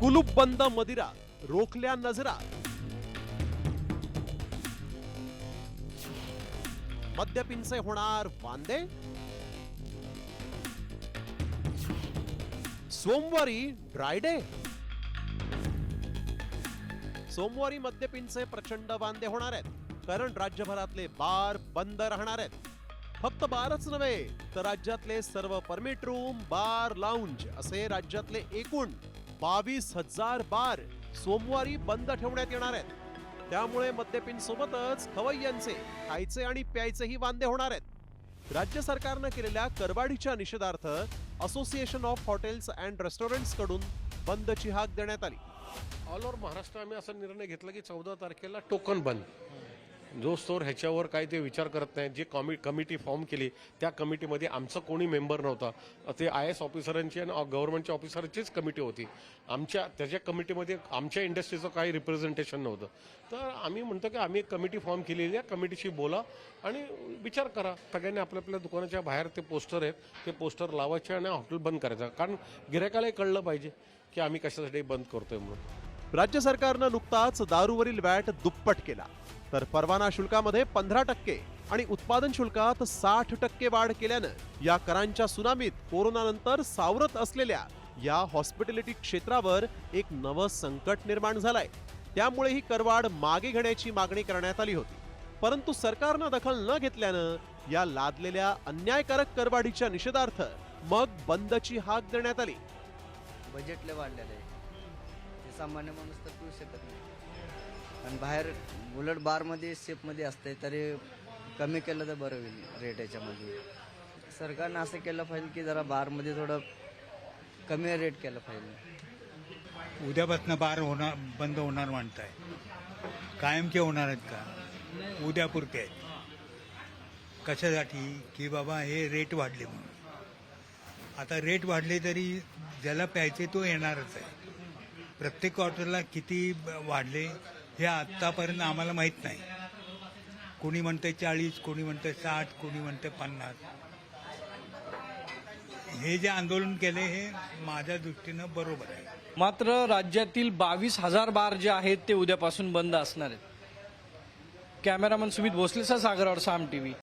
कुलूप बंद मदिरा रोखल्या नजरा. मद्यपिंचे होणार वांदे. सोमवारी ड्रायडे सोमवारी मद्यपिंचे प्रचंड वांदे होणार आहेत कारण राज्यभरातले बार बंद राहणार आहेत. फक्त बारच नव्हे तर राज्यातले सर्व परमिट रूम बार लाऊंज असे राज्यातले एकूण बावीस हजार बार सोमवारी बंद ठेवण्यात येणार आहेत. त्यामुळे मद्यपिनसोबतच खवय्यांचे खायचे आणि प्यायचेही वांदे होणार आहेत. राज्य सरकारनं केलेल्या करवाढीच्या निषेधार्थ असोसिएशन ऑफ हॉटेल्स अँड रेस्टॉरंट्सकडून बंदची हाक देण्यात आली. ऑल ओव्हर महाराष्ट्र आम्ही असा निर्णय घेतला की चौदा तारखेला टोकन बंद. जो स्टोर ह्याच्यावर काय ते विचार करत नाही जे कॉमि कमिटी फॉर्म केली त्या कमिटीमध्ये आमचं कोणी मेंबर नव्हता. ते आय एस ऑफिसरांची आणि गव्हर्नमेंटच्या ऑफिसरचीच कमिटी होती. आमच्या त्याच्या कमिटीमध्ये आमच्या इंडस्ट्रीचं काही रिप्रेझेंटेशन नव्हतं. तर आम्ही म्हणतो की आम्ही एक कमिटी फॉर्म केलेली आहे कमिटीशी बोला आणि विचार करा. सगळ्यांनी आपल्या आपल्या दुकानाच्या बाहेर ते पोस्टर आहेत ते पोस्टर लावायचे आणि हॉटेल बंद करायचं. कारण गिरायकालाही कळलं पाहिजे की आम्ही कशासाठी बंद करतोय म्हणून. राज्य सरकारनं नुकताच दारूवरील वॅट दुप्पट केला. तर परवाना शुल्कामध्ये पंधरा टक्के आणि उत्पादन शुल्कात साठ टक्के वाढ केल्यानं या करांच्या सुनामीत कोरोनानंतर सावरत असलेल्या या हॉस्पिटॅलिटी क्षेत्रावर एक नवं संकट निर्माण झालंय. त्यामुळे ही करवाढ मागे घेण्याची मागणी करण्यात आली होती. परंतु सरकारनं दखल न घेतल्यानं या लादलेल्या अन्यायकारक करवाढीच्या निषेधार्थ मग बंदची हाक देण्यात आली. बजेट लय वाढलेलं आहे. ते सामान्य माणूस तर पिऊ शकत नाही. आणि बाहेर उलट बारमध्ये शेपमध्ये असते तरी कमी केलं तर बरं होईल रेट याच्यामध्ये सरकारनं असं केलं पाहिजे की जरा बारमध्ये थोडं कमी रेट केलं पाहिजे. उद्यापासून बार होणार बंद होणार म्हणताय. कायमचे होणार आहेत का? उद्यापुरते आहेत. कशासाठी? की बाबा हे रेट वाढले म्हणून. आता रेट वाढले तरी ज्याला प्यायचे तो येणारच आहे. प्रत्येक क्वार्टरला किती ब- वाढले हे आत्तापर्यंत आम्हाला माहीत नाही. कोणी म्हणते चाळीस कोणी म्हणते साठ कोणी म्हणते पन्नास. हे जे आंदोलन केले हे माझ्या दृष्टीनं बरोबर आहे. मात्र राज्यातील बावीस हजार बार जे आहेत ते उद्यापासून बंद असणार आहेत. कॅमेरामन सुमित भोसले सर सागरावर साम टीव्ही.